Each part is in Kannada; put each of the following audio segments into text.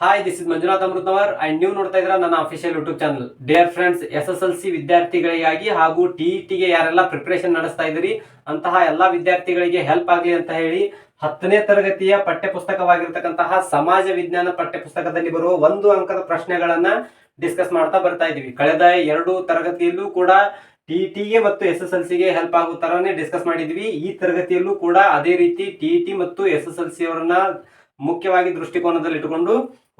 Hi this is Manjunath ಅಮೃತವರ್ and ನೀವು ನೋಡ್ತಾ ಇದ್ರ ನನ್ನ official YouTube channel dear friends S S L C ವಿದ್ಯಾರ್ಥಿಗಳಿಗಾಗಿ ಹಾಗೂ ಟಿ ಟಿಗೆ ಯಾರೆಲ್ಲ ಪ್ರಿಪರೇಷನ್ ನಡೆಸ್ತಾ ಇದ್ರಿ ಅಂತಹ ಎಲ್ಲಾ ವಿದ್ಯಾರ್ಥಿಗಳಿಗೆ ಹೆಲ್ಪ್ ಆಗಲಿ ಅಂತ ಹೇಳಿ ಹತ್ತನೇ ತರಗತಿಯ ಪಠ್ಯ ಪುಸ್ತಕವಾಗಿರ್ತಕ್ಕಂತಹ ಸಮಾಜ ವಿಜ್ಞಾನ ಪಠ್ಯ ಪುಸ್ತಕದಲ್ಲಿ ಬರುವ ಒಂದು ಅಂಕದ ಪ್ರಶ್ನೆಗಳನ್ನ ಡಿಸ್ಕಸ್ ಮಾಡ್ತಾ ಬರ್ತಾ ಇದೀವಿ ಕಳೆದ ಎರಡು ತರಗತಿಯಲ್ಲೂ ಕೂಡ ಟಿ ಟಿಗೆ ಮತ್ತು ಎಸ್ ಎಸ್ ಎಲ್ ಸಿಗೆ ಹೆಲ್ಪ್ ಆಗೋ ತರನೇ ಡಿಸ್ಕಸ್ ಮಾಡಿದ್ವಿ ಈ ತರಗತಿಯಲ್ಲೂ ಕೂಡ ಅದೇ ರೀತಿ ಟಿ ಟಿ ಮತ್ತು ಎಸ್ ಎಸ್ ಎಲ್ ಸಿ ಅವರನ್ನ ಮುಖ್ಯವಾಗಿ ದೃಷ್ಟಿಕೋನದಲ್ಲಿ ಇಟ್ಟುಕೊಂಡು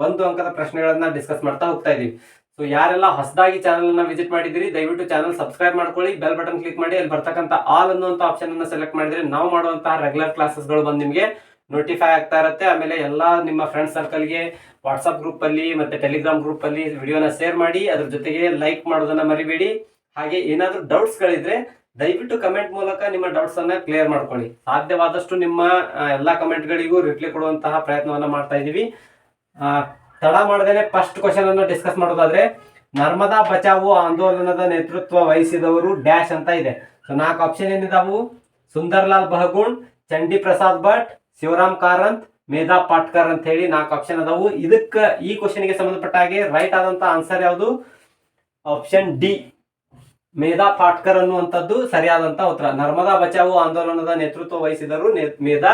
ಒಂದು ಅಂಕದ ಪ್ರಶ್ನೆಗಳನ್ನ ಡಿಸ್ಕಸ್ ಮಾಡ್ತಾ ಹೋಗ್ತಾ ಇದೀವಿ ಸೊ ಯಾರೆಲ್ಲ ಹೊಸದಾಗಿ ಚಾನಲ್ ಅನ್ನ ವಿಸಿಟ್ ಮಾಡಿದಿರಿ ದಯವಿಟ್ಟು ಚಾನಲ್ ಸಬ್ಸ್ಕ್ರೈಬ್ ಮಾಡ್ಕೊಳ್ಳಿ ಬೆಲ್ ಬಟನ್ ಕ್ಲಿಕ್ ಮಾಡಿ, ಅಲ್ಲಿ ಬರ್ತಕ್ಕಂಥ ಆಲ್ ಅನ್ನುವಂತ ಆಪ್ಷನ್ ಅನ್ನ ಸೆಲೆಕ್ಟ್ ಮಾಡಿದ್ರೆ ನಾವು ಮಾಡುವಂತಹ ರೆಗ್ಯುಲರ್ ಕ್ಲಾಸಸ್ಗಳು ಬಂದು ನಿಮಗೆ ನೋಟಿಫೈ ಆಗ್ತಾ ಇರುತ್ತೆ. ಆಮೇಲೆ ಎಲ್ಲಾ ನಿಮ್ಮ ಫ್ರೆಂಡ್ ಸರ್ಕಲ್ಗೆ ವಾಟ್ಸಪ್ ಗ್ರೂಪ್ ಅಲ್ಲಿ ಮತ್ತೆ ಟೆಲಿಗ್ರಾಮ್ ಗ್ರೂಪ್ ಅಲ್ಲಿ ವಿಡಿಯೋನ ಶೇರ್ ಮಾಡಿ, ಅದ್ರ ಜೊತೆಗೆ ಲೈಕ್ ಮಾಡೋದನ್ನ ಮರಿಬೇಡಿ. ಹಾಗೆ ಏನಾದರೂ ಡೌಟ್ಸ್ ಗಳಿದ್ರೆ ದಯವಿಟ್ಟು ಕಮೆಂಟ್ ಮೂಲಕ ನಿಮ್ಮ ಡೌಟ್ಸ್ ಅನ್ನ ಕ್ಲಿಯರ್ ಮಾಡ್ಕೊಳ್ಳಿ. ಸಾಧ್ಯವಾದಷ್ಟು ನಿಮ್ಮ ಎಲ್ಲಾ ಕಮೆಂಟ್ ಗಳಿಗೂ ರಿಪ್ಲೈ ಕೊಡುವಂತಹ ಪ್ರಯತ್ನವನ್ನ ಮಾಡ್ತಾ ಇದೀವಿ ತಡ ಮಾಡದೇನೆ ಫಸ್ಟ್ ಕ್ವಶನ್ ಅನ್ನು ಡಿಸ್ಕಸ್ ಮಾಡೋದಾದ್ರೆ, ನರ್ಮದಾ ಬಚಾವು ಆಂದೋಲನದ ನೇತೃತ್ವ ವಹಿಸಿದವರು ಡ್ಯಾಶ್ ಅಂತ ಇದೆ. ಸೊ ನಾಲ್ಕು ಆಪ್ಷನ್ ಏನಿದಾವು? ಸುಂದರ್ಲಾಲ್ ಬಹಗುಣ್ ಚಂಡಿ ಪ್ರಸಾದ್ ಭಟ್, ಶಿವರಾಮ್ ಕಾರಂತ್, ಮೇಧಾ ಪಾಟ್ಕರ್ ಅಂತ ಹೇಳಿ ನಾಲ್ಕು ಆಪ್ಷನ್ ಅದಾವು. ಇದಕ್ಕೆ ಈ ಕ್ವಶನ್ಗೆ ಸಂಬಂಧಪಟ್ಟ ಹಾಗೆ ರೈಟ್ ಆದಂತ ಆನ್ಸರ್ ಯಾವುದು? ಆಪ್ಷನ್ ಡಿ ಮೇಧಾ ಪಾಟ್ಕರ್ ಅನ್ನುವಂಥದ್ದು ಸರಿಯಾದಂತ ಉತ್ತರ. ನರ್ಮದಾ ಬಚಾವು ಆಂದೋಲನದ ನೇತೃತ್ವ ವಹಿಸಿದರು ಮೇಧಾ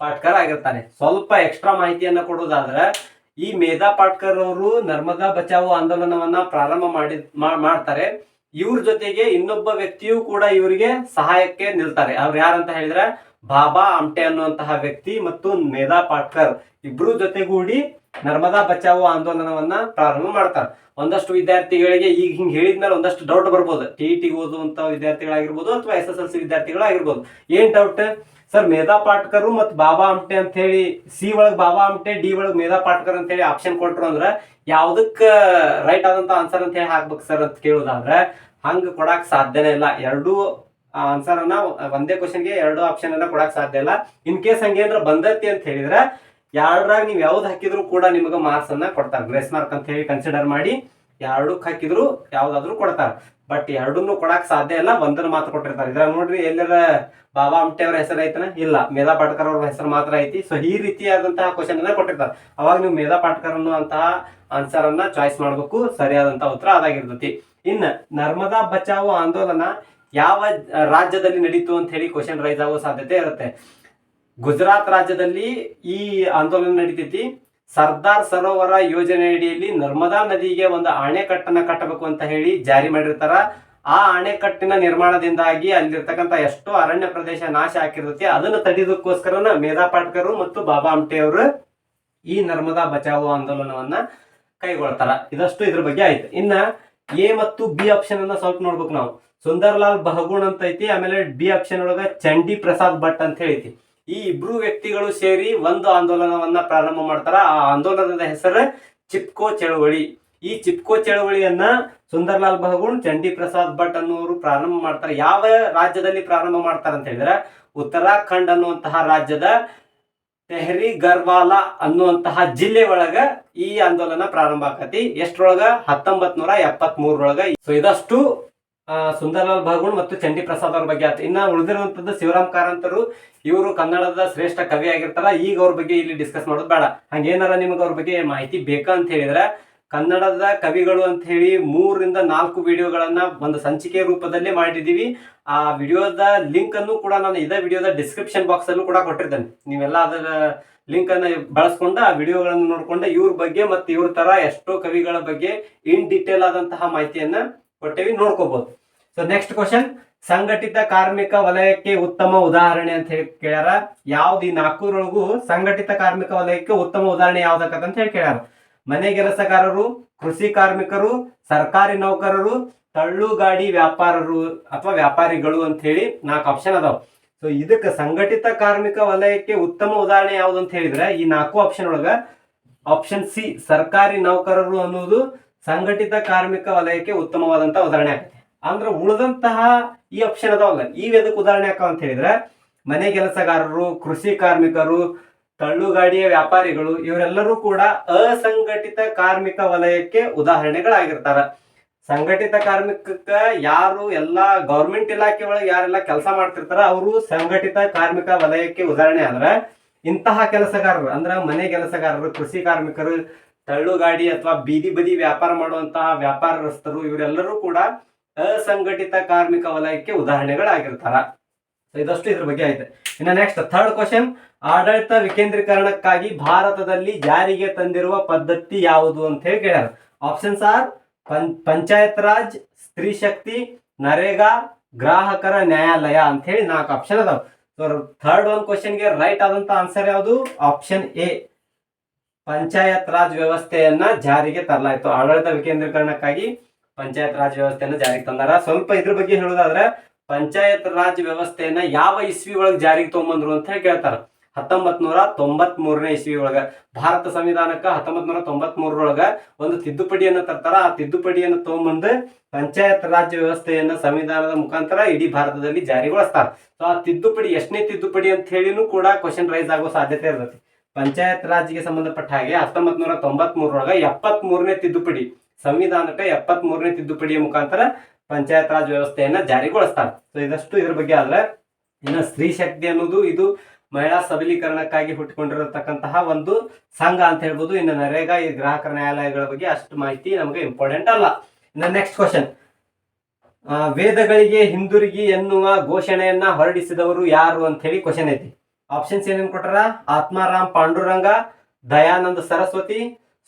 ಪಾಟ್ಕರ್ ಆಗಿರ್ತಾನೆ. ಸ್ವಲ್ಪ ಎಕ್ಸ್ಟ್ರಾ ಮಾಹಿತಿಯನ್ನ ಕೊಡೋದಾದ್ರೆ ಈ ಮೇಧಾ ಪಾಟ್ಕರ್ ಅವರು ನರ್ಮದಾ ಬಚಾವೋ ಆಂದೋಲನವನ್ನ ಪ್ರಾರಂಭ ಮಾಡಿ ಮಾಡ್ತಾರೆ. ಇವ್ರ ಜೊತೆಗೆ ಇನ್ನೊಬ್ಬ ವ್ಯಕ್ತಿಯೂ ಕೂಡ ಇವರಿಗೆ ಸಹಾಯಕ್ಕೆ ನಿಲ್ತಾರೆ. ಅವ್ರು ಯಾರಂತ ಹೇಳಿದ್ರೆ ಬಾಬಾ ಆಮ್ಟೆ ಅನ್ನುವಂತಹ ವ್ಯಕ್ತಿ ಮತ್ತು ಮೇಧಾ ಪಾಟ್ಕರ್ ಇಬ್ರು ಜೊತೆಗೂಡಿ ನರ್ಮದಾ ಬಚಾವೋ ಆಂದೋಲನವನ್ನ ಪ್ರಾರಂಭ ಮಾಡ್ತಾರೆ. ಒಂದಷ್ಟು ವಿದ್ಯಾರ್ಥಿಗಳಿಗೆ ಈಗ ಹಿಂಗ್ ಹೇಳಿದ್ಮೇಲೆ ಒಂದಷ್ಟು ಡೌಟ್ ಬರ್ಬೋದು. ಟಿ ಟಿ ಓದುವಂತ ವಿದ್ಯಾರ್ಥಿಗಳಾಗಿರ್ಬೋದು ಅಥವಾ ಎಸ್ ಎಸ್ ಎಲ್ ಸಿ ವಿದ್ಯಾರ್ಥಿಗಳಾಗಿರ್ಬೋದು. ಏನ್ ಡೌಟ್ ಸರ್, ಮೇಧಾ ಪಾಟ್ಕರ್ ಮತ್ತು ಬಾಬಾ ಆಮ್ಟೆ ಅಂತ ಹೇಳಿ ಸಿ ಒಳಗ್ ಬಾಬಾ ಆಮ್ಟೆ ಡಿ ಒಳಗ್ ಮೇಧಾ ಪಾಟ್ಕರ್ ಅಂತ ಹೇಳಿ ಆಪ್ಷನ್ ಕೊಟ್ರು ಅಂದ್ರ ಯಾವ್ದಕ್ ರೈಟ್ ಆದಂತ ಆನ್ಸರ್ ಅಂತ ಹೇಳಿ ಹಾಕ್ಬೇಕು ಸರ್ ಅಂತ ಕೇಳೋದಾದ್ರೆ ಹಂಗ ಕೊಡಕ್ ಸಾಧ್ಯನೇ ಇಲ್ಲ. ಎರಡೂ ಆನ್ಸರ್ ಅನ್ನ ಒಂದೇ ಕ್ವಶನ್ಗೆ ಎರಡು ಆಪ್ಷನ್ ಅನ್ನ ಕೊಡಕ್ ಸಾಧ್ಯ ಇಲ್ಲ. ಇನ್ ಕೇಸ್ ಹಂಗೇನ್ರ ಬಂದೈತಿ ಅಂತ ಹೇಳಿದ್ರೆ ಎರಡ್ರಾಗ ನೀವ್ ಯಾವ್ದು ಹಾಕಿದ್ರು ಕೂಡ ನಿಮಗೆ ಮಾರ್ಕ್ಸ್ ಅನ್ನ ಕೊಡ್ತಾರೆ. ಗ್ರೇಸ್ ಮಾರ್ಕ್ ಅಂತ ಹೇಳಿ ಕನ್ಸಿಡರ್ ಮಾಡಿ ಎರಡಕ್ಕೆ ಹಾಕಿದ್ರು ಯಾವ್ದಾದ್ರು ಕೊಡ್ತಾರೆ. ಬಟ್ ಎರಡನ್ನೂ ಕೊಡಕ್ ಸಾಧ್ಯ ಇಲ್ಲ, ಒಂದನ್ನು ಮಾತ್ರ ಕೊಟ್ಟಿರ್ತಾರೆ. ಇದ್ರಾಗ ನೋಡ್ರಿ, ಎಲ್ಲರ ಬಾಬಾ ಅಮ್ಟೆ ಅವ್ರ ಹೆಸರು ಐತನ ಇಲ್ಲ, ಮೇಧಾ ಪಾಟ್ಕರ್ ಅವ್ರ ಹೆಸರು ಮಾತ್ರ ಐತಿ. ಸೊ ಈ ರೀತಿಯಾದಂತಹ ಕ್ವಶನ್ ಅನ್ನ ಕೊಟ್ಟಿರ್ತಾರೆ. ಅವಾಗ ನೀವು ಮೇಧಾ ಪಾಟ್ಕರ್ ಅನ್ನುವಂತಹ ಆನ್ಸರ್ ಅನ್ನ ಚಾಯ್ಸ್ ಮಾಡ್ಬೇಕು, ಸರಿಯಾದಂತಹ ಉತ್ತರ ಅದಾಗಿರ್ತೈತಿ. ಇನ್ನ ನರ್ಮದಾ ಬಚಾವೋ ಆಂದೋಲನ ಯಾವ ರಾಜ್ಯದಲ್ಲಿ ನಡೀತು ಅಂತ ಹೇಳಿ ಕ್ವಶನ್ ರೈಸ್ ಆಗೋ ಸಾಧ್ಯತೆ ಇರುತ್ತೆ. ಗುಜರಾತ್ ರಾಜ್ಯದಲ್ಲಿ ಈ ಆಂದೋಲನ ನಡೀತೈತಿ. ಸರ್ದಾರ್ ಸರೋವರ ಯೋಜನೆ ಅಡಿಯಲ್ಲಿ ನರ್ಮದಾ ನದಿಗೆ ಒಂದು ಅಣೆಕಟ್ಟನ್ನ ಕಟ್ಟಬೇಕು ಅಂತ ಹೇಳಿ ಜಾರಿ ಮಾಡಿರ್ತಾರ. ಆ ಅಣೆಕಟ್ಟಿನ ನಿರ್ಮಾಣದಿಂದಾಗಿ ಅಲ್ಲಿರ್ತಕ್ಕಂಥ ಎಷ್ಟೋ ಅರಣ್ಯ ಪ್ರದೇಶ ನಾಶ ಆಗಿರ್ತೈತಿ. ಅದನ್ನು ತಡೆಯೋದಕ್ಕೋಸ್ಕರನ ಮೇಧಾ ಪಾಟ್ಕರ್ ಮತ್ತು ಬಾಬಾ ಆಮ್ಟೆ ಅವರು ಈ ನರ್ಮದಾ ಬಚಾವೋ ಆಂದೋಲನವನ್ನ ಕೈಗೊಳ್ತಾರ. ಇದಷ್ಟು ಇದ್ರ ಬಗ್ಗೆ ಆಯ್ತು. ಇನ್ನ ಎ ಮತ್ತು ಬಿ ಆಪ್ಷನ್ ಅನ್ನ ಸ್ವಲ್ಪ ನೋಡ್ಬೇಕು ನಾವು. ಸುಂದರ್ಲಾಲ್ ಬಹಗುಣ್ ಅಂತ ಐತಿ ಆಮೇಲೆ ಬಿ ಆಪ್ಷನ್ ಒಳಗ ಚಂಡಿ ಪ್ರಸಾದ್ ಭಟ್ ಅಂತ ಹೇಳಿ ಈ ಇಬ್ರು ವ್ಯಕ್ತಿಗಳು ಸೇರಿ ಒಂದು ಆಂದೋಲನವನ್ನ ಪ್ರಾರಂಭ ಮಾಡ್ತಾರ. ಆ ಆಂದೋಲನದ ಹೆಸರು ಚಿಪ್ಕೋ ಚಳವಳಿ. ಈ ಚಿಪ್ಕೋ ಚಳವಳಿಯನ್ನ ಸುಂದರ್ಲಾಲ್ ಬಹಗುಣ್ ಚಂಡಿ ಪ್ರಸಾದ್ ಭಟ್ ಅನ್ನೋರು ಪ್ರಾರಂಭ ಮಾಡ್ತಾರೆ. ಯಾವ ರಾಜ್ಯದಲ್ಲಿ ಪ್ರಾರಂಭ ಮಾಡ್ತಾರೆ ಅಂತ ಹೇಳಿದ್ರೆ, ಉತ್ತರಾಖಂಡ್ ಅನ್ನುವಂತಹ ರಾಜ್ಯದ ತೆಹರಿ ಗರ್ವಾಲ ಅನ್ನುವಂತಹ ಜಿಲ್ಲೆ ಒಳಗ ಈ ಆಂದೋಲನ ಪ್ರಾರಂಭ ಆಕತಿ. ಎಷ್ಟ್ರೊಳಗ? ಹತ್ತೊಂಬತ್ ನೂರ ಎಪ್ಪತ್ ಮೂರೊಳಗ ಸೊ ಇದಷ್ಟು ಸುಂದರ್ಲಾಲ್ ಬಾಗುಣ್ ಮತ್ತು ಚಂಡಿ ಪ್ರಸಾದ್ ಅವ್ರ ಬಗ್ಗೆ ಆಯ್ತು. ಇನ್ನು ಉಳಿದಿರುವಂತದ್ದು ಶಿವರಾಮ್ ಕಾರಂತರು. ಇವರು ಕನ್ನಡದ ಶ್ರೇಷ್ಠ ಕವಿ ಆಗಿರ್ತಾರ. ಈಗ ಅವ್ರ ಬಗ್ಗೆ ಇಲ್ಲಿ ಡಿಸ್ಕಸ್ ಮಾಡೋದು ಬೇಡ. ಹಂಗೇನಾರ ನಿಮ್ಗೆ ಅವ್ರ ಬಗ್ಗೆ ಮಾಹಿತಿ ಬೇಕಾ ಅಂತ ಹೇಳಿದ್ರೆ, ಕನ್ನಡದ ಕವಿಗಳು ಅಂತ ಹೇಳಿ ಮೂರರಿಂದ ನಾಲ್ಕು ವಿಡಿಯೋಗಳನ್ನ ಒಂದು ಸಂಚಿಕೆ ರೂಪದಲ್ಲಿ ಮಾಡಿದ್ದೀವಿ ಆ ವಿಡಿಯೋದ ಲಿಂಕ್ ಅನ್ನು ಕೂಡ ನಾನು ಇದೇ ವಿಡಿಯೋದ ಡಿಸ್ಕ್ರಿಪ್ಷನ್ ಬಾಕ್ಸ್ ಅಲ್ಲೂ ಕೂಡ ಕೊಟ್ಟಿರ್ತೇನೆ. ನೀವೆಲ್ಲ ಅದರ ಲಿಂಕ್ ಅನ್ನ ಬಳಸ್ಕೊಂಡು ಆ ವಿಡಿಯೋಗಳನ್ನು ನೋಡ್ಕೊಂಡು ಇವ್ರ ಬಗ್ಗೆ ಮತ್ತೆ ಇವ್ರ ತರ ಎಷ್ಟೋ ಕವಿಗಳ ಬಗ್ಗೆ ಇನ್ ಡೀಟೇಲ್ ಆದಂತಹ ಮಾಹಿತಿಯನ್ನ ಕೊಟ್ಟೇವಿ ನೋಡ್ಕೋಬಹುದು ಸೊ ನೆಕ್ಸ್ಟ್ ಕ್ವಶನ್ ಸಂಘಟಿತ ಕಾರ್ಮಿಕ ವಲಯಕ್ಕೆ ಉತ್ತಮ ಉದಾಹರಣೆ ಅಂತ ಹೇಳಿ ಕೇಳ್ಯಾರ. ಯಾವ್ದು ಈ ನಾಲ್ಕೂರೊಳಗೂ ಸಂಘಟಿತ ಕಾರ್ಮಿಕ ವಲಯಕ್ಕೆ ಉತ್ತಮ ಉದಾಹರಣೆ ಯಾವ್ದಕ್ಕಂತ ಅಂತ ಹೇಳಿ ಕೇಳ್ಯಾರ. ಮನೆ ಕೆಲಸಗಾರರು, ಕೃಷಿ ಕಾರ್ಮಿಕರು, ಸರ್ಕಾರಿ ನೌಕರರು, ತಳ್ಳು ಗಾಡಿ ವ್ಯಾಪಾರರು ಅಥವಾ ವ್ಯಾಪಾರಿಗಳು ಅಂತ ಹೇಳಿ ನಾಲ್ಕು ಆಪ್ಷನ್ ಅದಾವ. ಸೊ ಇದಕ್ಕೆ ಸಂಘಟಿತ ಕಾರ್ಮಿಕ ವಲಯಕ್ಕೆ ಉತ್ತಮ ಉದಾಹರಣೆ ಯಾವ್ದು ಅಂತ ಹೇಳಿದ್ರೆ ಈ ನಾಲ್ಕು ಆಪ್ಷನ್ ಒಳಗ ಆಪ್ಷನ್ ಸಿ ಸರ್ಕಾರಿ ನೌಕರರು ಅನ್ನೋದು ಸಂಘಟಿತ ಕಾರ್ಮಿಕ ವಲಯಕ್ಕೆ ಉತ್ತಮವಾದಂತ ಉದಾಹರಣೆ ಆಗುತ್ತೆ. ಅಂದ್ರೆ ಉಳಿದಂತಹ ಈ ಆಪ್ಷನ್ ಅದಾವಲ್ಲ. ಈ ಎದಕ್ಕೆ ಉದಾಹರಣೆ ಯಾಕ ಅಂತ ಹೇಳಿದ್ರೆ, ಮನೆ ಕೆಲಸಗಾರರು, ಕೃಷಿ ಕಾರ್ಮಿಕರು, ತಳ್ಳುಗಾಡಿಯ ವ್ಯಾಪಾರಿಗಳು, ಇವರೆಲ್ಲರೂ ಕೂಡ ಅಸಂಘಟಿತ ಕಾರ್ಮಿಕ ವಲಯಕ್ಕೆ ಉದಾಹರಣೆಗಳಾಗಿರ್ತಾರ. ಸಂಘಟಿತ ಕಾರ್ಮಿಕಕ್ಕ ಯಾರು ಎಲ್ಲಾ ಗೌರ್ಮೆಂಟ್ ಇಲಾಖೆ ಒಳಗೆ ಯಾರೆಲ್ಲ ಕೆಲಸ ಮಾಡ್ತಿರ್ತಾರ ಅವರು ಸಂಘಟಿತ ಕಾರ್ಮಿಕ ವಲಯಕ್ಕೆ ಉದಾಹರಣೆ ಅಂದ್ರೆ, ಇಂತಹ ಕೆಲಸಗಾರರು, ಅಂದ್ರೆ ಮನೆ ಕೆಲಸಗಾರರು, ಕೃಷಿ ಕಾರ್ಮಿಕರು, ತಳ್ಳುಗಾಡಿ ಅಥವಾ ಬೀದಿ ಬದಿ ವ್ಯಾಪಾರ ಮಾಡುವಂತಹ ವ್ಯಾಪಾರಸ್ಥರು, ಇವರೆಲ್ಲರೂ ಕೂಡ ಅಸಂಘಟಿತ ಕಾರ್ಮಿಕ ವಲಯಕ್ಕೆ ಉದಾಹರಣೆಗಳಾಗಿರ್ತಾರ. ಇದಷ್ಟು ಇದ್ರ ಬಗ್ಗೆ ಆಯ್ತು ಇನ್ನು ನೆಕ್ಸ್ಟ್ ಥರ್ಡ್ ಕ್ವಶನ್ ಆಡಳಿತ ವಿಕೇಂದ್ರೀಕರಣಕ್ಕಾಗಿ ಭಾರತದಲ್ಲಿ ಜಾರಿಗೆ ತಂದಿರುವ ಪದ್ಧತಿ ಯಾವುದು ಅಂತ ಹೇಳಿ ಕೇಳ್ಯಾರ. ಆಪ್ಷನ್ಸ್ ಆರ್ ಪಂಚಾಯತ್ ರಾಜ್, ಸ್ತ್ರೀ ಶಕ್ತಿ, ನರೇಗಾ, ಗ್ರಾಹಕರ ನ್ಯಾಯಾಲಯ ಅಂತ ಹೇಳಿ ನಾಲ್ಕು ಆಪ್ಷನ್ ಅದಾವ. ಸೊ ಥರ್ಡ್ ಒನ್ ಕ್ವಶನ್ಗೆ ರೈಟ್ ಆದಂತ ಆನ್ಸರ್ ಯಾವುದು? ಆಪ್ಷನ್ ಎ ಪಂಚಾಯತ್ ರಾಜ್ ವ್ಯವಸ್ಥೆಯನ್ನ ಜಾರಿಗೆ ತರಲಾಯಿತು. ಆಡಳಿತ ವಿಕೇಂದ್ರೀಕರಣಕ್ಕಾಗಿ ಪಂಚಾಯತ್ ರಾಜ್ ವ್ಯವಸ್ಥೆಯನ್ನ ಜಾರಿಗೆ ತಂದಾರ. ಸ್ವಲ್ಪ ಇದ್ರ ಬಗ್ಗೆ ಹೇಳೋದಾದ್ರೆ, ಪಂಚಾಯತ್ ರಾಜ್ ವ್ಯವಸ್ಥೆಯನ್ನ ಯಾವ ಇಸ್ವಿ ಒಳಗೆ ಜಾರಿಗೆ ತಗೊಂಬಂದ್ರು ಅಂತ ಹೇಳಿ ಕೇಳ್ತಾರ. ಹತ್ತೊಂಬತ್ ನೂರ ತೊಂಬತ್ ಮೂರನೇ ಇಸ್ವಿ ಒಳಗ, ಭಾರತ ಸಂವಿಧಾನಕ್ಕ ಹತ್ತೊಂಬತ್ ನೂರ ತೊಂಬತ್ ಮೂರರೊಳಗ ಒಂದು ತಿದ್ದುಪಡಿಯನ್ನ ತರ್ತಾರ. ಆ ತಿದ್ದುಪಡಿಯನ್ನು ತಗೊಂಬಂದು ಪಂಚಾಯತ್ ರಾಜ್ ವ್ಯವಸ್ಥೆಯನ್ನ ಸಂವಿಧಾನದ ಮುಖಾಂತರ ಇಡೀ ಭಾರತದಲ್ಲಿ ಜಾರಿಗೊಳಿಸ್ತಾರ. ಸೊ ಆ ತಿದ್ದುಪಡಿ ಎಷ್ಟನೇ ತಿದ್ದುಪಡಿ ಅಂತ ಹೇಳಿನೂ ಕೂಡ ಕ್ವಶನ್ ರೈಸ್ ಆಗೋ ಸಾಧ್ಯತೆ ಇರ್ತೈತಿ. ಪಂಚಾಯತ್ ರಾಜ್ಗೆ ಸಂಬಂಧಪಟ್ಟ ಹಾಗೆ ಹತ್ತೊಂಬತ್ ನೂರ ತೊಂಬತ್ ಮೂರರೊಳಗ ಎಪ್ಪತ್ ಮೂರನೇ ತಿದ್ದುಪಡಿ ಸಂವಿಧಾನಕ್ಕೆ ಎಪ್ಪತ್ ಮೂರನೇ ತಿದ್ದುಪಡಿಯ ಮುಖಾಂತರ ಪಂಚಾಯತ್ ರಾಜ್ ವ್ಯವಸ್ಥೆಯನ್ನ ಜಾರಿಗೊಳಿಸ್ತಾರೆ. ಸೊ ಇದಷ್ಟು ಇದ್ರ ಬಗ್ಗೆ ಆದ್ರೆ ಇನ್ನು ಸ್ತ್ರೀ ಶಕ್ತಿ ಅನ್ನೋದು ಇದು ಮಹಿಳಾ ಸಬಲೀಕರಣಕ್ಕಾಗಿ ಹುಟ್ಟಿಕೊಂಡಿರತಕ್ಕಂತಹ ಒಂದು ಸಂಘ ಅಂತ ಹೇಳ್ಬೋದು. ಇನ್ನು ನರೇಗಾ, ಈ ಗ್ರಾಹಕರ ನ್ಯಾಯಾಲಯಗಳ ಬಗ್ಗೆ ಅಷ್ಟು ಮಾಹಿತಿ ನಮಗೆ ಇಂಪಾರ್ಟೆಂಟ್ ಅಲ್ಲ. ಇನ್ನು ನೆಕ್ಸ್ಟ್ ಕ್ವಶನ್ ವೇದಗಳಿಗೆ ಹಿಂದಿರುಗಿ ಎನ್ನುವ ಘೋಷಣೆಯನ್ನ ಹೊರಡಿಸಿದವರು ಯಾರು ಅಂತ ಹೇಳಿ ಕ್ವಶನ್ ಐತಿ. ಆಪ್ಷನ್ಸ್ ಏನೇನು ಕೊಟ್ಟಾರ? ಆತ್ಮಾರಾಮ್ ಪಾಂಡುರಂಗ, ದಯಾನಂದ ಸರಸ್ವತಿ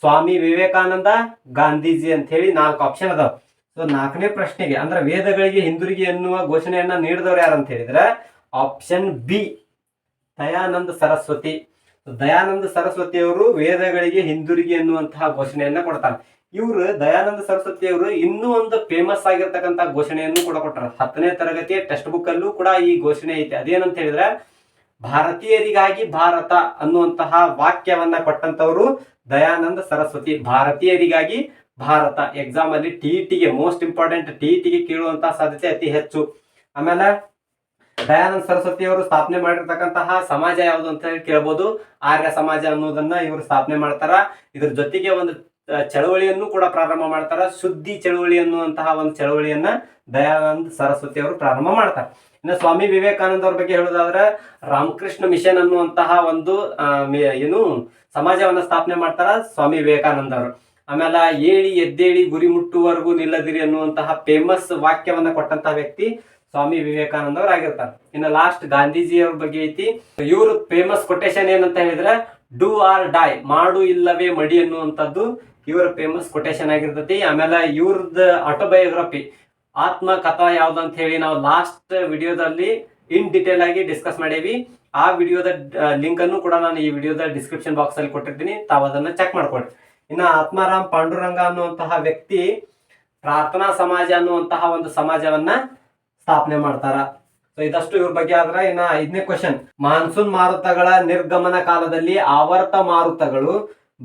ಸ್ವಾಮಿ ವಿವೇಕಾನಂದ ಗಾಂಧೀಜಿ ಅಂತ ಹೇಳಿ ನಾಲ್ಕು ಆಪ್ಷನ್ ಅದಾವ. ಸೊ ನಾಲ್ಕನೇ ಪ್ರಶ್ನೆಗೆ, ಅಂದ್ರೆ ವೇದಗಳಿಗೆ ಹಿಂದಿರುಗಿ ಎನ್ನುವ ಘೋಷಣೆಯನ್ನ ನೀಡಿದವರು ಯಾರು ಅಂತ ಹೇಳಿದ್ರೆ ಆಪ್ಷನ್ ಬಿ ದಯಾನಂದ ಸರಸ್ವತಿ. ದಯಾನಂದ ಸರಸ್ವತಿ ಅವರು ವೇದಗಳಿಗೆ ಹಿಂದಿರುಗಿ ಎನ್ನುವಂತಹ ಘೋಷಣೆಯನ್ನ ಕೊಡ್ತಾರೆ ಇವರು ದಯಾನಂದ ಸರಸ್ವತಿ ಅವರು ಇನ್ನೂ ಒಂದು ಫೇಮಸ್ ಆಗಿರ್ತಕ್ಕಂಥ ಘೋಷಣೆಯನ್ನು ಕೂಡ ಕೊಟ್ಟರು. ಹತ್ತನೇ ತರಗತಿಯ ಟೆಕ್ಸ್ಟ್ ಬುಕ್ ಅಲ್ಲೂ ಕೂಡ ಈ ಘೋಷಣೆ ಐತೆ. ಅದೇನಂತ ಹೇಳಿದ್ರೆ ಭಾರತೀಯರಿಗಾಗಿ ಭಾರತ ಅನ್ನುವಂತಹ ವಾಕ್ಯವನ್ನ ಕೊಟ್ಟಂತವರು ದಯಾನಂದ ಸರಸ್ವತಿ. ಭಾರತೀಯರಿಗಾಗಿ ಭಾರತ ಎಕ್ಸಾಮ್ ಅಲ್ಲಿ ಟಿ ಟಿಗೆ ಮೋಸ್ಟ್ ಇಂಪಾರ್ಟೆಂಟ್ ಟಿ ಟಿಗೆ ಕೇಳುವಂತಹ ಸಾಧ್ಯತೆ ಅತಿ ಹೆಚ್ಚು. ಆಮೇಲೆ ದಯಾನಂದ ಸರಸ್ವತಿ ಅವರು ಸ್ಥಾಪನೆ ಮಾಡಿರ್ತಕ್ಕಂತಹ ಸಮಾಜ ಯಾವುದು ಅಂತ ಹೇಳಿ ಕೇಳ್ಬೋದು. ಆರ್ಯ ಸಮಾಜ ಅನ್ನೋದನ್ನ ಇವರು ಸ್ಥಾಪನೆ ಮಾಡ್ತಾರ. ಇದ್ರ ಜೊತೆಗೆ ಒಂದು ಚಳವಳಿಯನ್ನು ಕೂಡ ಪ್ರಾರಂಭ ಮಾಡ್ತಾರ. ಶುದ್ಧಿ ಚಳವಳಿ ಅನ್ನುವಂತಹ ಒಂದು ಚಳವಳಿಯನ್ನ ದಯಾನಂದ ಸರಸ್ವತಿ ಅವರು ಪ್ರಾರಂಭ ಮಾಡ್ತಾರೆ. ಇನ್ನು ಸ್ವಾಮಿ ವಿವೇಕಾನಂದ ಅವ್ರ ಬಗ್ಗೆ ಹೇಳೋದಾದ್ರೆ, ರಾಮಕೃಷ್ಣ ಮಿಷನ್ ಅನ್ನುವಂತಹ ಒಂದು ಏನು, ಸಮಾಜವನ್ನ ಸ್ಥಾಪನೆ ಮಾಡ್ತಾರ ಸ್ವಾಮಿ ವಿವೇಕಾನಂದ ಅವರು. ಆಮೇಲೆ ಏಳಿ ಎದ್ದೇಳಿ ಗುರಿ ಮುಟ್ಟುವರೆಗೂ ನಿಲ್ಲದಿರಿ ಅನ್ನುವಂತಹ ಫೇಮಸ್ ವಾಕ್ಯವನ್ನ ಕೊಟ್ಟಂತಹ ವ್ಯಕ್ತಿ ಸ್ವಾಮಿ ವಿವೇಕಾನಂದ ಅವ್ರು ಆಗಿರ್ತಾರೆ. ಇನ್ನು ಲಾಸ್ಟ್ ಗಾಂಧೀಜಿ ಅವ್ರ ಬಗ್ಗೆ ಐತಿ. ಇವರು ಫೇಮಸ್ ಕೊಟೇಶನ್ ಏನಂತ ಹೇಳಿದ್ರೆ ಡೂ ಆರ್ ಡೈ ಮಾಡು ಇಲ್ಲವೇ ಮಡಿ ಅನ್ನುವಂಥದ್ದು ಇವರ ಫೇಮಸ್ ಕೊಟೇಶನ್ ಆಗಿರ್ತೈತಿ. ಆಮೇಲೆ ಇವ್ರದ್ದು ಆಟೋಬಯೋಗ್ರಫಿ ಆತ್ಮ ಕಥಾ ಅಂತ ಹೇಳಿ ನಾವು ಲಾಸ್ಟ್ ವಿಡಿಯೋದಲ್ಲಿ ಇನ್ ಡಿಟೇಲ್ ಆಗಿ ಡಿಸ್ಕಸ್ ಮಾಡೇವಿ. ಆ ವಿಡಿಯೋದ ಲಿಂಕ್ ಅನ್ನು ಕೂಡ ನಾನು ಈ ವಿಡಿಯೋದ ಡಿಸ್ಕ್ರಿಪ್ಷನ್ ಬಾಕ್ಸ್ ಅಲ್ಲಿ ಕೊಟ್ಟಿರ್ತೀನಿ. ತಾವು ಅದನ್ನ ಚೆಕ್ ಮಾಡ್ಕೊಳ್ಳಿ ಇನ್ನು ಆತ್ಮಾರಾಮ್ ಪಾಂಡುರಂಗ ಅನ್ನುವಂತಹ ವ್ಯಕ್ತಿ ಪ್ರಾರ್ಥನಾ ಸಮಾಜ ಅನ್ನುವಂತಹ ಒಂದು ಸಮಾಜವನ್ನ ಸ್ಥಾಪನೆ ಮಾಡ್ತಾರ. ಸೊ ಇದಷ್ಟು ಇವ್ರ ಬಗ್ಗೆ ಆದ್ರ ಇನ್ನ ಐದನೇ ಕ್ವಶನ್ ಮಾನ್ಸೂನ್ ಮಾರುತಗಳ ನಿರ್ಗಮನ ಕಾಲದಲ್ಲಿ ಆವರ್ತ ಮಾರುತಗಳು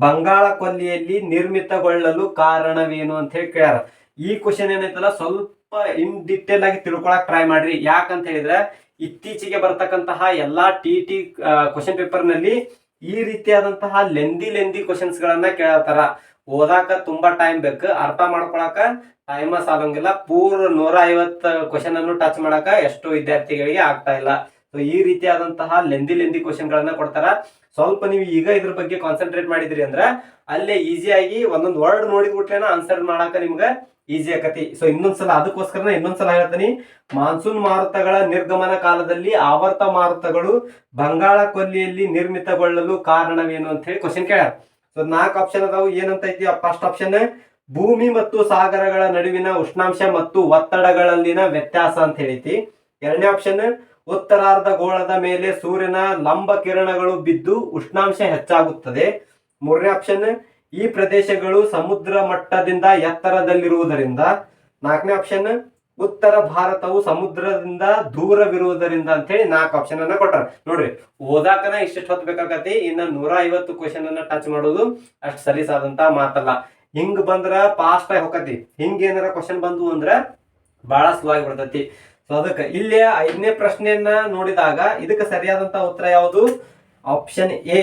ಬಂಗಾಳ ಕೊಲ್ಲಿಯಲ್ಲಿ ನಿರ್ಮಿತಗೊಳ್ಳಲು ಕಾರಣವೇನು ಅಂತ ಹೇಳಿ ಕೇಳ್ಯಾರ. ಈ ಕ್ವಶನ್ ಏನೈತಲ್ಲ ಸ್ವಲ್ಪ ಇನ್ ಡಿಟೇಲ್ ಆಗಿ ತಿಳ್ಕೊಳಕ್ ಟ್ರೈ ಮಾಡ್ರಿ. ಯಾಕಂತ ಹೇಳಿದ್ರೆ, ಇತ್ತೀಚೆಗೆ ಬರ್ತಕ್ಕಂತಹ ಎಲ್ಲಾ ಟಿ ಟಿ ಕ್ವಶನ್ ಪೇಪರ್ನಲ್ಲಿ ಈ ರೀತಿಯಾದಂತಹ ಲೆಂದಿ ಲೆಂದಿ ಕ್ವಶನ್ಸ್ ಗಳನ್ನ ಕೇಳತ್ತಾರ. ಓದಾಕ ತುಂಬಾ ಟೈಮ್ ಬೇಕು. ಅರ್ಥ ಮಾಡ್ಕೊಳಕ ಟೈಮ್ ಸಾಲಂಗಿಲ್ಲ. ಪೂರ್ ನೂರ ಐವತ್ತ ಕ್ವಶನ್ ಅನ್ನು ಟಚ್ ಮಾಡಕ ಎಷ್ಟು ವಿದ್ಯಾರ್ಥಿಗಳಿಗೆ ಆಗ್ತಾ ಇಲ್ಲ. ಸೊ ಈ ರೀತಿಯಾದಂತಹ ಲೆಂದಿ ಲೆಂದಿ ಕ್ವಶನ್ ಗಳನ್ನ ಕೊಡ್ತಾರ. ಸ್ವಲ್ಪ ನೀವು ಈಗ ಇದ್ರ ಬಗ್ಗೆ ಕಾನ್ಸಂಟ್ರೇಟ್ ಮಾಡಿದ್ರಿ ಅಂದ್ರೆ ಅಲ್ಲೇ ಈಸಿಯಾಗಿ ಒಂದೊಂದು ವರ್ಡ್ ನೋಡಿದ್ಬಿಟ್ಲೇನ ಆನ್ಸರ್ ಮಾಡಾಕ ನಿಮ್ಗೆ ಈಸಿ ಆಕತಿ. ಸೊ ಇನ್ನೊಂದ್ಸಲ ಅದಕ್ಕೋಸ್ಕರ ಇನ್ನೊಂದ್ಸಲ ಹೇಳ್ತೀನಿ. ಮಾನ್ಸೂನ್ ಮಾರುತಗಳ ನಿರ್ಗಮನ ಕಾಲದಲ್ಲಿ ಆವರ್ತ ಮಾರುತಗಳು ಬಂಗಾಳ ಕೊಲ್ಲಿಯಲ್ಲಿ ನಿರ್ಮಿತಗೊಳ್ಳಲು ಕಾರಣವೇನು ಅಂತ ಹೇಳಿ ಕ್ವಶನ್ ಕೇಳ ಸೊ ನಾಲ್ಕು ಆಪ್ಷನ್ ಅದಾವು. ಏನಂತ ಐತಿ ಫಸ್ಟ್ ಆಪ್ಷನ್ ಭೂಮಿ ಮತ್ತು ಸಾಗರಗಳ ನಡುವಿನ ಉಷ್ಣಾಂಶ ಮತ್ತು ಒತ್ತಡಗಳಲ್ಲಿನ ವ್ಯತ್ಯಾಸ ಅಂತ ಹೇಳೈತಿ. ಎರಡನೇ ಆಪ್ಷನ್ ಉತ್ತರಾರ್ಧ ಗೋಳದ ಮೇಲೆ ಸೂರ್ಯನ ಲಂಬ ಕಿರಣಗಳು ಬಿದ್ದು ಉಷ್ಣಾಂಶ ಹೆಚ್ಚಾಗುತ್ತದೆ. ಮೂರನೇ ಆಪ್ಷನ್ ಈ ಪ್ರದೇಶಗಳು ಸಮುದ್ರ ಮಟ್ಟದಿಂದ ಎತ್ತರದಲ್ಲಿರುವುದರಿಂದ. ನಾಲ್ಕನೇ ಆಪ್ಷನ್ ಉತ್ತರ ಭಾರತವು ಸಮುದ್ರದಿಂದ ದೂರವಿರುವುದರಿಂದ ಅಂತ ಹೇಳಿ ನಾಲ್ಕು ಆಪ್ಷನ್ ಅನ್ನ ಕೊಟ್ಟಾರ. ನೋಡ್ರಿ ಓದಾಕನ ಇಷ್ಟಿಷ್ಟು ಹೊತ್ತು ಬೇಕಾಗತಿ ಇನ್ನ ನೂರ ಐವತ್ತು ಕ್ವಶನ್ ಅನ್ನ ಟಚ್ ಮಾಡೋದು ಅಷ್ಟು ಸಲೀಸಾದಂತ ಮಾತಲ್ಲ. ಹಿಂಗ್ ಬಂದ್ರ ಫಾಸ್ಟ್ ಆಗಿ ಹೋಗತಿ ಹಿಂಗ ಏನಾರ ಕ್ವಶನ್ ಬಂದು ಅಂದ್ರ ಬಹಳ ಸ್ಲೋ ಆಗಿ ಬಿಡ್ತೈತಿ ಸೊ ಅದಕ್ಕೆ ಇಲ್ಲಿ ಐದನೇ ಪ್ರಶ್ನೆಯನ್ನ ನೋಡಿದಾಗ ಇದಕ್ಕೆ ಸರಿಯಾದಂತ ಉತ್ತರ ಯಾವುದು? ಆಪ್ಷನ್ ಎ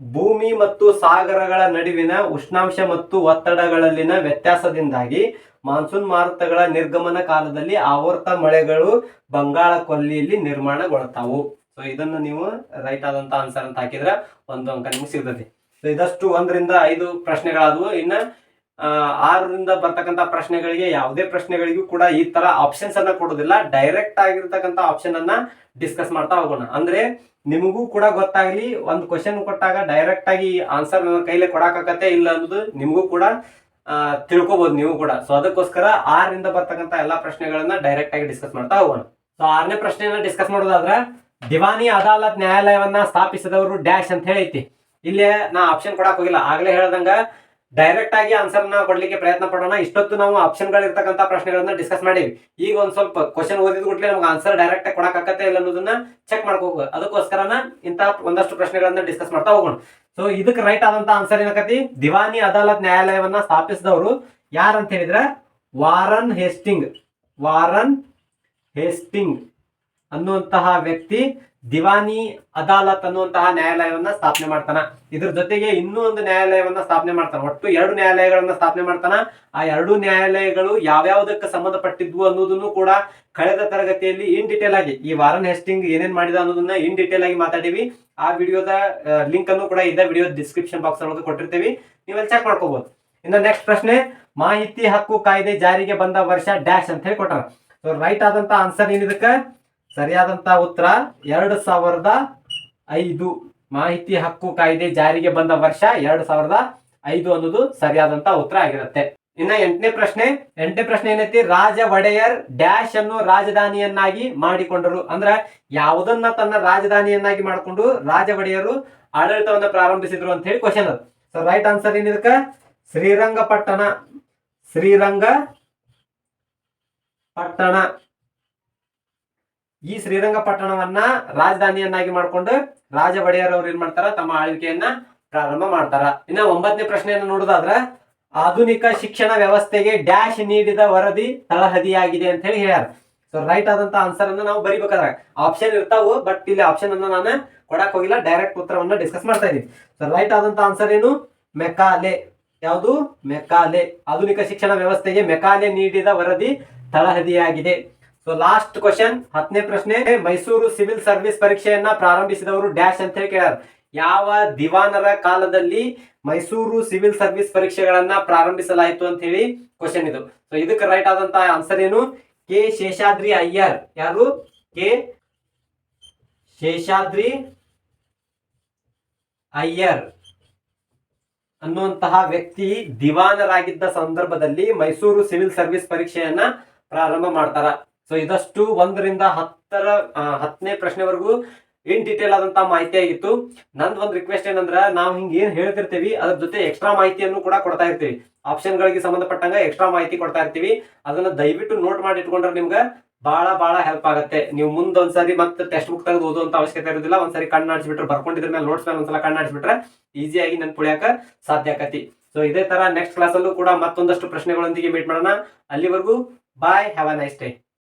ಭೂಮಿ ಮತ್ತು ಸಾಗರಗಳ ನಡುವಿನ ಉಷ್ಣಾಂಶ ಮತ್ತು ಒತ್ತಡಗಳಲ್ಲಿನ ವ್ಯತ್ಯಾಸದಿಂದಾಗಿ ಮಾನ್ಸೂನ್ ಮಾರುತಗಳ ನಿರ್ಗಮನ ಕಾಲದಲ್ಲಿ ಆವರ್ತ ಮಳೆಗಳು ಬಂಗಾಳ ಕೊಲ್ಲಿಯಲ್ಲಿ ನಿರ್ಮಾಣಗೊಳ್ತಾವು ಸೊ ಇದನ್ನ ನೀವು ರೈಟ್ ಆದಂತ ಆನ್ಸರ್ ಅಂತ ಹಾಕಿದ್ರೆ ಒಂದು ಅಂಕ ನಿಮ್ಗೆ ಸಿಗ್ತದೆ. ಸೊ ಇದಷ್ಟು ಒಂದರಿಂದ ಐದು ಪ್ರಶ್ನೆಗಳಾದವು. ಇನ್ನ ಆರರಿಂದ ಬರ್ತಕ್ಕಂಥ ಪ್ರಶ್ನೆಗಳಿಗೆ ಯಾವುದೇ ಪ್ರಶ್ನೆಗಳಿಗೂ ಕೂಡ ಈ ತರ ಆಪ್ಷನ್ಸ್ ಅನ್ನ ಕೊಡೋದಿಲ್ಲ. ಡೈರೆಕ್ಟ್ ಆಗಿರ್ತಕ್ಕಂಥ ಆಪ್ಷನ್ ಅನ್ನ ಡಿಸ್ಕಸ್ ಮಾಡ್ತಾ ಹೋಗೋಣ. ಅಂದ್ರೆ ನಿಮಗೂ ಕೂಡ ಗೊತ್ತಾಗ್ಲಿ, ಒಂದು ಕ್ವಶನ್ ಕೊಟ್ಟಾಗ ಡೈರೆಕ್ಟ್ ಆಗಿ ಆನ್ಸರ್ ನನ್ನ ಕೈಲಿ ಕೊಡಾಕತ್ತೆ ಇಲ್ಲ ಅನ್ನೋದು ನಿಮಗೂ ಕೂಡ ತಿಳ್ಕೊಬಹುದು ನೀವು ಕೂಡ. ಸೊ ಅದಕ್ಕೋಸ್ಕರ ಆರರಿಂದ ಬರ್ತಕ್ಕಂಥ ಎಲ್ಲಾ ಪ್ರಶ್ನೆಗಳನ್ನ ಡೈರೆಕ್ಟ್ ಆಗಿ ಡಿಸ್ಕಸ್ ಮಾಡ್ತಾ ಹೋಗೋಣ. ಸೊ ಆರನೇ ಪ್ರಶ್ನೆಯನ್ನ ಡಿಸ್ಕಸ್ ಮಾಡೋದಾದ್ರೆ, ದಿವಾನಿ ಅದಾಲತ್ ನ್ಯಾಯಾಲಯವನ್ನ ಸ್ಥಾಪಿಸಿದವರು ಡ್ಯಾಶ್ ಅಂತ ಹೇಳೈತಿ. ಇಲ್ಲೇ ನಾ ಆಪ್ಷನ್ ಕೊಡಕ್ ಹೋಗಿಲ್ಲ. ಆಗ್ಲೇ ಹೇಳ್ದಂಗ ಡೈರೆಕ್ಟ್ ಆಗಿ ಆನ್ಸರ್ನ ಕೊಡ್ಲಿಕ್ಕೆ ಪ್ರಯತ್ನ ಪಡೋಣ. ಇಷ್ಟೊತ್ತು ನಾವು ಆಪ್ಷನ್ ಗಳಿರ್ತಕ್ಕಂಥ ಪ್ರಶ್ನೆಗಳನ್ನ ಡಿಸ್ಕಸ್ ಮಾಡೀವಿ. ಈಗ ಒಂದ್ ಸ್ವಲ್ಪ ಕ್ವಶನ್ ಓದಿದ ಕೂಡಲೇ ನಮ್ಗೆ ಆನ್ಸರ್ ಡೈರೆಕ್ಟ್ ಆಗಿ ಕೊಡಕ್ ಆಗತ್ತೆ ಇಲ್ಲ ಅನ್ನೋದನ್ನ ಚೆಕ್ ಮಾಡ್ಕೋಬೇಕು ಅದಕ್ಕೋಸ್ಕರನ ಇಂತಹ ಒಂದಷ್ಟು ಪ್ರಶ್ನೆಗಳನ್ನ ಡಿಸ್ಕಸ್ ಮಾಡ್ತಾ ಹೋಗೋಣ. ಸೊ ಇದಕ್ಕೆ ರೈಟ್ ಆದಂತ ಆನ್ಸರ್ ಏನಕತಿ ದಿವಾನಿ ಅದಾಲತ್ ನ್ಯಾಯಾಲಯವನ್ನ ಸ್ಥಾಪಿಸಿದವರು ಯಾರಂತ ಹೇಳಿದ್ರೆ? Warren Hastings. Warren Hastings. ಅನ್ನುವಂತಹ ವ್ಯಕ್ತಿ ದಿವಾನಿ ಅದಾಲತ್ ಅನ್ನುವಂತಹ ನ್ಯಾಯಾಲಯವನ್ನ ಸ್ಥಾಪನೆ ಮಾಡ್ತಾನ. ಇದ್ರ ಜೊತೆಗೆ ಇನ್ನೂ ಒಂದು ನ್ಯಾಯಾಲಯವನ್ನ ಸ್ಥಾಪನೆ ಮಾಡ್ತಾನ. ಒಟ್ಟು ಎರಡು ನ್ಯಾಯಾಲಯಗಳನ್ನ ಸ್ಥಾಪನೆ ಮಾಡ್ತಾನ. ಆ ಎರಡು ನ್ಯಾಯಾಲಯಗಳು ಯಾವ್ಯಾವುದಕ್ಕೆ ಸಂಬಂಧಪಟ್ಟಿದ್ವು ಅನ್ನೋದನ್ನು ಕೂಡ ಕಳೆದ ತರಗತಿಯಲ್ಲಿ ಇನ್ ಡಿಟೇಲ್ ಆಗಿ, ಈ ವಾರನ್ ಹೆಸ್ಟಿಂಗ್ ಏನೇನ್ ಮಾಡಿದ ಅನ್ನೋದನ್ನ ಇನ್ ಡೀಟೇಲ್ ಆಗಿ ಮಾತಾಡಿವಿ. ಆ ವಿಡಿಯೋದ ಲಿಂಕ್ ಅನ್ನು ಕೂಡ ಇದೆ ವಿಡಿಯೋ ಡಿಸ್ಕ್ರಿಪ್ಷನ್ ಬಾಕ್ಸ್ ಒಳಗೆ ಕೊಟ್ಟಿರ್ತೀವಿ. ನೀವೆಲ್ಲ ಚೆಕ್ ಮಾಡ್ಕೋಬಹುದು ಇನ್ನು ನೆಕ್ಸ್ಟ್ ಪ್ರಶ್ನೆ, ಮಾಹಿತಿ ಹಕ್ಕು ಕಾಯ್ದೆ ಜಾರಿಗೆ ಬಂದ ವರ್ಷ ಡ್ಯಾಶ್ ಅಂತ ಹೇಳಿ ಕೊಟ್ಟಾರ ರೈಟ್ ಆದಂತ ಆನ್ಸರ್ ಏನಿದಕ್ಕ? ಸರಿಯಾದಂತ ಉತ್ತರ ಎರಡ್ ಸಾವಿರದ ಐದು ಮಾಹಿತಿ ಹಕ್ಕು ಕಾಯ್ದೆ ಜಾರಿಗೆ ಬಂದ ವರ್ಷ ಎರಡ್ ಸಾವಿರದ ಐದು ಅನ್ನೋದು ಸರಿಯಾದಂತ ಉತ್ತರ ಆಗಿರುತ್ತೆ. ಇನ್ನ ಎಂಟನೇ ಪ್ರಶ್ನೆ ಎಂಟನೇ ಪ್ರಶ್ನೆ ಏನೈತಿ? ರಾಜ ಒಡೆಯರ್ ಡ್ಯಾಶ್ ಅನ್ನು ರಾಜಧಾನಿಯನ್ನಾಗಿ ಮಾಡಿಕೊಂಡರು. ಅಂದ್ರ ಯಾವುದನ್ನ ತನ್ನ ರಾಜಧಾನಿಯನ್ನಾಗಿ ಮಾಡಿಕೊಂಡು ರಾಜ ಒಡೆಯರು ಆಡಳಿತವನ್ನ ಪ್ರಾರಂಭಿಸಿದ್ರು ಅಂತ ಹೇಳಿ ಕ್ವಶನ್ ಅದು. ಸೊ ರೈಟ್ ಆನ್ಸರ್ ಏನಿದಕ್ಕ ಶ್ರೀರಂಗಪಟ್ಟಣ. ಶ್ರೀರಂಗ ಪಟ್ಟಣ ಈ ಶ್ರೀರಂಗಪಟ್ಟಣವನ್ನ ರಾಜಧಾನಿಯನ್ನಾಗಿ ಮಾಡಿಕೊಂಡು ರಾಜ ಒಡೆಯರ್ ಅವ್ರು ಏನ್ ಮಾಡ್ತಾರ? ತಮ್ಮ ಆಳ್ವಿಕೆಯನ್ನ ಪ್ರಾರಂಭ ಮಾಡ್ತಾರ. ಇನ್ನ ಒಂಬತ್ತನೇ ಪ್ರಶ್ನೆಯನ್ನು ನೋಡೋದಾದ್ರೆ, ಆಧುನಿಕ ಶಿಕ್ಷಣ ವ್ಯವಸ್ಥೆಗೆ ಡ್ಯಾಶ್ ನೀಡಿದ ವರದಿ ತಳಹದಿಯಾಗಿದೆ ಅಂತ ಹೇಳಿ ಹೇಳ್ಯಾರ. ಸೊ ರೈಟ್ ಆದಂತ ಆನ್ಸರ್ ಅನ್ನ ನಾವು ಬರಿಬೇಕಾದ್ರೆ ಆಪ್ಷನ್ ಇರ್ತಾವು ಬಟ್ ಇಲ್ಲಿ ಆಪ್ಷನ್ ಅನ್ನ ನಾನು ಕೊಡಕ್ ಹೋಗಿಲ್ಲ ಡೈರೆಕ್ಟ್ ಉತ್ತರವನ್ನ ಡಿಸ್ಕಸ್ ಮಾಡ್ತಾ ಇದೀನಿ. ಸೊ ರೈಟ್ ಆದಂತ ಆನ್ಸರ್ ಏನು? ಮೆಕಾಲೆ. ಯಾವುದು? ಮೆಕಾಲೆ. ಆಧುನಿಕ ಶಿಕ್ಷಣ ವ್ಯವಸ್ಥೆಗೆ ಮೆಕಾಲೆ ನೀಡಿದ ವರದಿ ತಳಹದಿಯಾಗಿದೆ. ಸೊ ಲಾಸ್ಟ್ ಕ್ವಶನ್ ಹತ್ತನೇ ಪ್ರಶ್ನೆ. ಮೈಸೂರು ಸಿವಿಲ್ ಸರ್ವಿಸ್ ಪರೀಕ್ಷೆಯನ್ನ ಪ್ರಾರಂಭಿಸಿದವರು ಡ್ಯಾಶ್ ಅಂತ ಹೇಳಿ ಕೇಳ್ಯಾರ ಯಾವ ದಿವಾನರ ಕಾಲದಲ್ಲಿ ಮೈಸೂರು ಸಿವಿಲ್ ಸರ್ವಿಸ್ ಪರೀಕ್ಷೆಗಳನ್ನ ಪ್ರಾರಂಭಿಸಲಾಯಿತು ಅಂತ ಹೇಳಿ ಕ್ವಶನ್ ಇದು. ಸೊ ಇದಕ್ಕೆ ರೈಟ್ ಆದಂತ ಆನ್ಸರ್ ಏನು? ಕೆ ಶೇಷಾದ್ರಿ ಅಯ್ಯರ್. ಯಾರು? ಕೆ ಶೇಷಾದ್ರಿ ಅಯ್ಯರ್ ಅನ್ನುವಂತಹ ವ್ಯಕ್ತಿ ದಿವಾನರಾಗಿದ್ದ ಸಂದರ್ಭದಲ್ಲಿ ಮೈಸೂರು ಸಿವಿಲ್ ಸರ್ವಿಸ್ ಪರೀಕ್ಷೆಯನ್ನ ಪ್ರಾರಂಭ ಮಾಡ್ತಾರ. ಸೊ ಇದಷ್ಟು ಒಂದರಿಂದ ಹತ್ತರ ಹತ್ತನೇ ಪ್ರಶ್ನೆವರೆಗೂ ಏನ್ ಡೀಟೇಲ್ ಆದಂತ ಮಾಹಿತಿ ಆಗಿತ್ತು. ನಂದ್ ಒಂದ್ ರಿಕ್ವೆಸ್ಟ್ ಏನಂದ್ರ, ನಾವು ಹಿಂಗ್ ಏನ್ ಹೇಳ್ತಿರ್ತೀವಿ, ಅದ್ರ ಜೊತೆ ಎಕ್ಸ್ಟ್ರಾ ಮಾಹಿತಿಯನ್ನು ಕೂಡ ಕೊಡ್ತಾ ಇರ್ತೀವಿ. ಆಪ್ಷನ್ ಗಳಿಗೆ ಸಂಬಂಧಪಟ್ಟಂಗ ಎಕ್ಸ್ಟ್ರಾ ಮಾಹಿತಿ ಕೊಡ್ತಾ ಇರ್ತೀವಿ. ಅದನ್ನ ದಯವಿಟ್ಟು ನೋಟ್ ಮಾಡಿ ಇಟ್ಕೊಂಡ್ರೆ ನಿಮ್ಗೆ ಬಹಳ ಬಹಳ ಹೆಲ್ಪ್ ಆಗುತ್ತೆ. ನೀವು ಮುಂದೊಂದ್ಸರಿ ಮತ್ತೆ ಟೆಕ್ಸ್ಟ್ ಬುಕ್ ತೆಗೆದು ಓದುವಂತ ಅವಶ್ಯಕತೆ ಇರೋದಿಲ್ಲ. ಒಂದ್ಸರಿ ಕಣ್ಣು ಆಡಿಸ್ಬಿಟ್ರೆ, ಬರ್ಕೊಂಡಿದ್ರ ಮೇಲೆ ನೋಟ್ಸ್ ಮೇಲೆ ಒಂದ್ಸಲ ಕಣ್ಣು ಆಡಿಸ್ಬಿಟ್ರೆ ಈಸಿಯಾಗಿ ನನ್ ಪುಳಿಯಾಕ ಸಾಧ್ಯ ಆಕತಿ. ಸೊ ಇದೇ ತರ ನೆಕ್ಸ್ಟ್ ಕ್ಲಾಸಲ್ಲೂ ಕೂಡ ಮತ್ತೊಂದಷ್ಟು ಪ್ರಶ್ನೆಗಳೊಂದಿಗೆ ಮೀಟ್ ಮಾಡೋಣ. ಅಲ್ಲಿವರೆಗೂ bye have a nice day